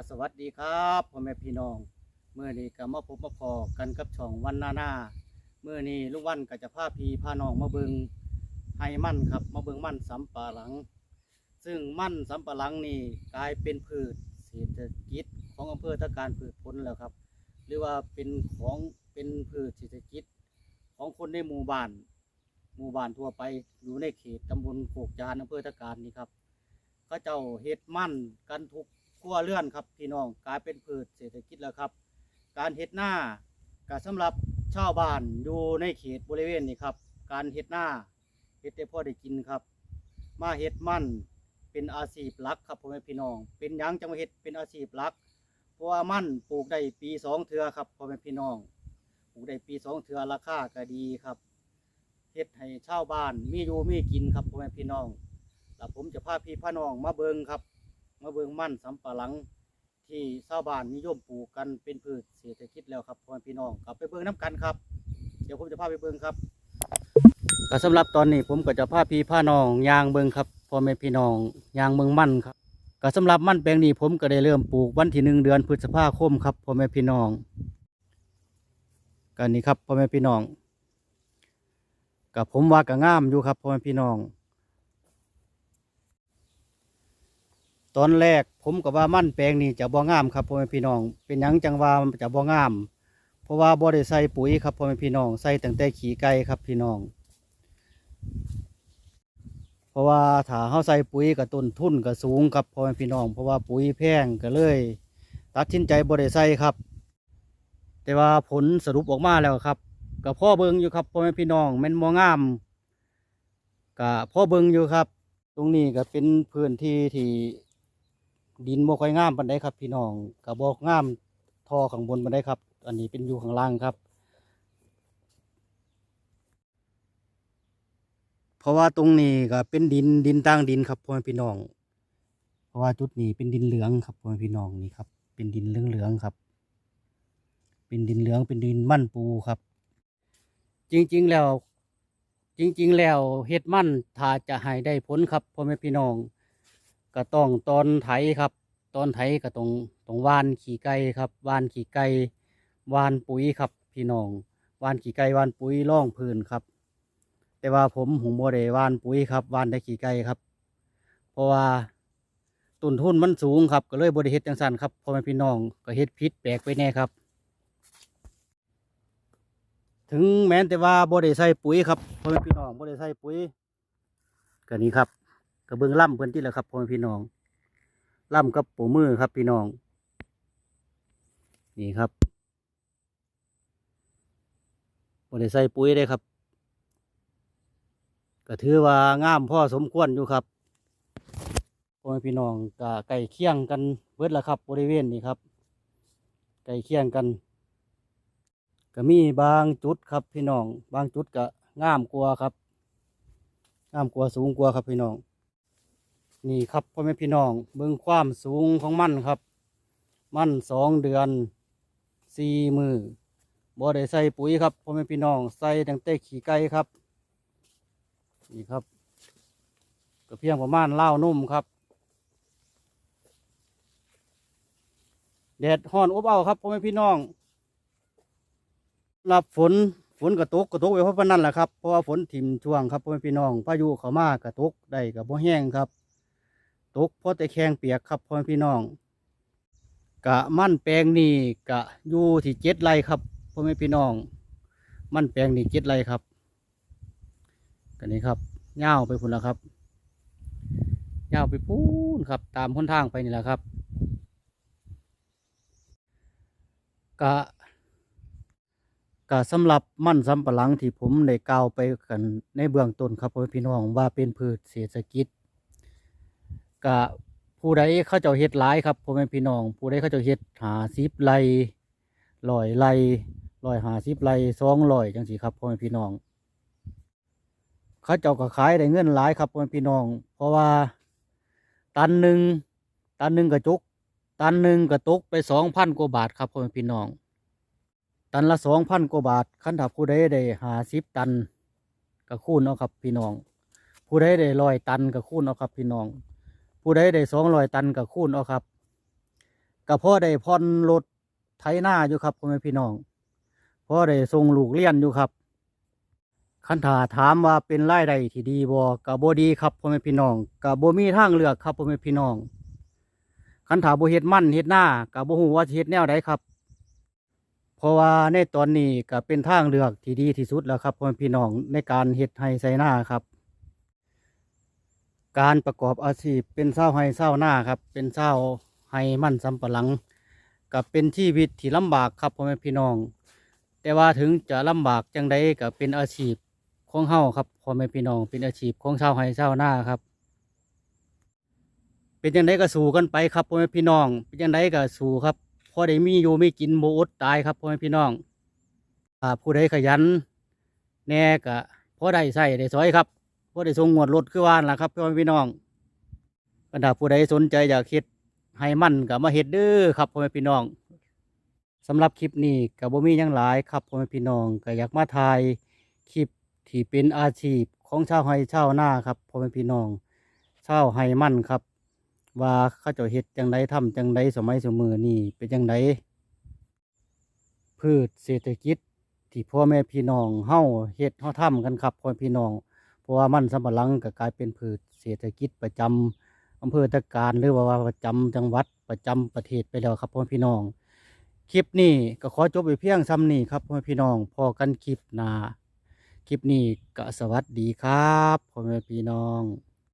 ก็สวัสดีครับพ่อแม่พี่น้องเมื่อนี้ก็มาพบมาพอกันกับช่องวันนานาเมื่อนี้ลุงวันก็จะพาพี่พาน้องมาเบิงไฮมั่นครับ มาเบิงมั่นสำปะหลัง ซึ่งมั่นสำปะหลังนี่กลายเป็นพืชเศรษฐกิจของอำเภอตะการพืชผลแล้วครับ หรือว่าเป็นของเป็นพืชเศรษฐกิจของคนในหมู่บ้าน หมู่บ้านทั่วไปอยู่ในเขตตำบลโขกจานอำเภอตะการนี่ครับก็เจ้าเฮ็ดมั่นกันทุก ครัวเรือนครับพี่น้องกลายเป็นพืชเศรษฐกิจแล้วครับ การเฮ็ดหน้าก็สำหรับชาวบ้านอยู่ในเขตบริเวณนี้ครับ การเฮ็ดหน้าเฮ็ดได้พอได้กินครับ มาเฮ็ดมั่นเป็นอาชีพหลักครับพ่อแม่พี่น้อง เป็นยังจังเฮ็ดเป็นอาชีพหลัก เพราะว่ามั่นปลูกได้ปีสองเทือครับพ่อแม่พี่น้องปลูกได้ปีสองเทือราคาก็ดีครับเฮ็ดให้ชาวบ้านมีอยู่มีกินครับพ่อแม่พี่น้องแล้วผมจะพาพี่พาน้องมาเบิงครับ มาเบิงมั่นสำปะหลัง ที่ชาวบ้านนิยมปลูกกันเป็นพืชเศรษฐกิจแล้วครับพ่อแม่พี่น้องกลับไปเบิงน้กันครับ เดี๋ยวผมจะพาไปเบิงครับก็สำหรับตอนนี้ผมก็จะพาพี่พาน้องยางเบิงครับพ่อแม่พี่น้องยางเบิงมั่นครับก็สำหรับมั่นแปลงนี้ผมก็ได้เริ่มปลูกวันที่หนึ่งเดือนพฤษภาคมครับพ่อแม่พี่น้องกันนี้ครับพ่อแม่พี่น้องกับผมว่าก็งามอยู่ครับพ่อแม่พี่น้อง ตอนแรกผมก็ว่ามั่นแปลงนี่จะบ่งามครับพ่อแม่พี่น้อง เป็นหยังจังว่าจะบ่งาม เพราะว่าบ่ได้ใส่ปุ๋ยครับพ่อแม่พี่น้องใส่ตั้งแต่ขี้ไก่ครับพี่น้อง เพราะว่าถ้าเฮาใส่ปุ๋ยก็ต้นทุนก็สูงครับพ่อแม่พี่น้อง เพราะว่าปุ๋ยแพงก็เลย ตัดสินใจบ่ได้ใส่ครับ แต่ว่าผลสรุปออกมาแล้วครับก็พ่อเบิงอยู่ครับพ่อแม่พี่น้องแม่นบ่งามก็พ่อเบิงอยู่ครับ ตรงนี้ก็เป็นพื้นที่ที่ ดินบ่ค่อยงามปานใดครับ พี่น้องก็บ่งามท่อข้างบนปานใดครับ อันนี้เป็นอยู่ข้างล่างครับ เพราะว่าตรงนี้ก็เป็นดินดินต่างดินครับพ่อแม่พี่น้อง เพราะว่าจุดนี้เป็นดินเหลืองครับพ่อแม่พี่น้องนี่ครับ เป็นดินเหลืองเหลืองครับ เป็นดินเหลืองเป็นดินมั่นปูครับ จริง ๆ แล้ว จริง ๆ แล้วเฮ็ดมั่นถ้าจะให้ได้ผลครับพ่อแม่พี่น้อง ก็ต้องตอนไถครับ ตอนไถก็ต้องต้องว่านขี้ไก่ครับว่านขี้ไก่ว่านปุ๋ยครับ พี่น้องว่านขี้ไก่ว่านปุ๋ยร่องพื้นครับ แต่ว่าผมหุงบ่ได้หว่านปุ๋ยครับว่านแต่ขี้ไก่ครับ เพราะว่าต้นทุนมันสูงครับ ก็เลยบ่ได้เฮ็ดจังซั่นครับพ่อแม่พี่น้องก็เฮ็ดผิดแปลกไปแน่ครับ ถึงแม้แต่ว่าบ่ได้ใส่ปุ๋ยครับพ่อแม่พี่น้องบ่ได้ใส่ปุ๋ยก็นี่ครับ ก็เบิ่งล่ำเพิ่นที่แหละครับพ่อแม่พี่น้องล่ำกับปูมือครับพี่น้อง นี่ครับบ่ได้ใส่ปุ๋ยได้ครับก็ถือว่างามพ่อสมควรอยู่ครับพ่อแม่พี่น้องก็ใกล้เคี่ยงกันเบิดแล้วครับ บริเวณนี้ครับใกล้เคี่ยงกัน ก็มีบางจุดครับพี่น้อง บางจุดก็งามกว่าครับงามกว่าสูงกว่าครับพี่น้อง นี่ครับพ่อแม่พี่น้องเบิ่งความสูงของมันครับ มันสองเดือนสี่มือบ่ได้ใส่ปุ๋ยครับพ่อแม่พี่น้องใส่ตั้งแต่ขี้ไก่ครับ นี่ครับก็เพียงประมาณเล่านุ่มครับแดดฮ้อนอบอ้าวครับพ่อแม่พี่น้องรับฝนฝนกระตกกระตกไปเพราะปานั่นแหละครับเพราะว่าฝนถิ่มช่วงครับพ่อแม่พี่น้องพายุเข้ามากระตกได้กับบ่แห้งครับ ตกพราะแต่แข้งเปียกครับพ่อแม่พี่น้อง กะมั่นแปลงนี่กะอยู่ที่เจ็ดไร่ครับพ่อแม่พี่น้อง มั่นแปลงนี่เจ็ดไร่ครับกันนี้ครับเง่าวไปพุ่นแล้วครับเง่าวไปพูนครับ ตามหนทางไปนี่แหละครับ กะก็สำหรับมั่นสำปะหลังที่ผมได้กล่าวไปกันในเบื้องต้นครับพ่อแม่พี่น้องว่าเป็นพืชเศรษฐกิจ ก็ผู้ใดเขาเจ้าเฮ็ดหลายครับพ่อแม่พี่น้อง ผู้ใดเขาเจ้าเฮ็ดหาสิบไร่ลอยไร่ลอยหาสิบไร่สองลอยจังสีครับพ่อแม่พี่น้องเขาเจ้าก็ขายได้เงินหลายครับพ่อแม่พี่น้อง เพราะว่า ตันหนึ่งตันหนึ่งกระจุก ตันหนึ่งกระตุกไปสองพันกว่าบาทครับพ่อแม่พี่น้อง ตันละสองพันกว่าบาทคันถ้าผู้ใดได้หาสิบตันก็คูณเอาครับพี่น้อง ผู้ใดได้ร้อยตันก็คูณเอาครับพี่น้อง ผู้ใดได้สองร้อยตันก็คูณเอาครับก็พอได้ผ่อนรถไถนาอยู่ครับพ่อแม่พี่น้องพ่อได้ส่งลูกเรียนอยู่ครับคันถาถามว่าเป็นไรายได้ที่ดีบ่ก็บ่ดีครับพ่อแม่พี่น้องก็บ่มีทางเลือกครับพ่อแม่พี่น้องคันถาบ่เฮ็ดมั่นเฮ็ดหน้าก็บ่ฮู้ว่าเฮ็ดแนวใดครับ เพราะว่าในตอนนี้ก็เป็นทางเลือกที่ดีที่สุดแล้วครับพ่อแม่พี่น้องในการเฮ็ดไร่ไสนาครับ การประกอบอาชีพเป็นเศร้าวไร่เศร้าวนาครับ เป็นเศร้าวไร่มันสำปะหลัง กับเป็นชีวิตที่ลำบากครับพ่อแม่พี่น้อง แต่ว่าถึงจะลำบากจังใดก็เป็นอาชีพของเฮาครับพ่อแม่พี่น้องเป็นอาชีพของชาวไร่ชาวนาครับเป็นจังไดก็สู้กันไปครับพ่อแม่พี่น้อง เป็นจังไดก็สู้ครับพอได้มีอยู่ไม่กินบ่อดตายครับพ่อแม่พี่น้องผู้ใดขยัน แน่ก็พอได้ใส่ได้สอยครับ พอได้ส่งงวดรถคือว่านล่ะครับพ่อแม่พี่น้องบรรดาผู้ใดสนใจอยากเฮ็ดให้มันก็มาเฮ็ดเด้อครับพ่อแม่พี่น้องสำหรับคลิปนี้ก็บ่มียังหลายครับพ่อแม่พี่น้องก็อยากมาถ่ายคลิปที่เป็นอาชีพของชาวไร่ชาวนาครับพ่อแม่พี่น้องชาวไร่มันครับ ว่าเขาเจ้าเฮ็ดจังไดทำจังไดสมัยสมือนี่เป็นจังไดพืชเศรษฐกิจที่พ่อแม่พี่น้องเฮาเฮ็ดเฮาทำกันครับพ่อแม่พี่น้อง ราะว่ามันสำปะหลังก็กลายเป็นพืชเศรษฐกิจประจำอำเภอตะการหรือว่าประจำจังหวัดประจำประเทศไปแล้วครับพ่อพี่น้อง คลิปนี้ก็ขอจบไปเพียงซ้ำนี้ครับพ่อพี่น้องพอกันคลิปหน้าคลิปนี้ก็สวัสดีครับพ่อแม่พี่น้อง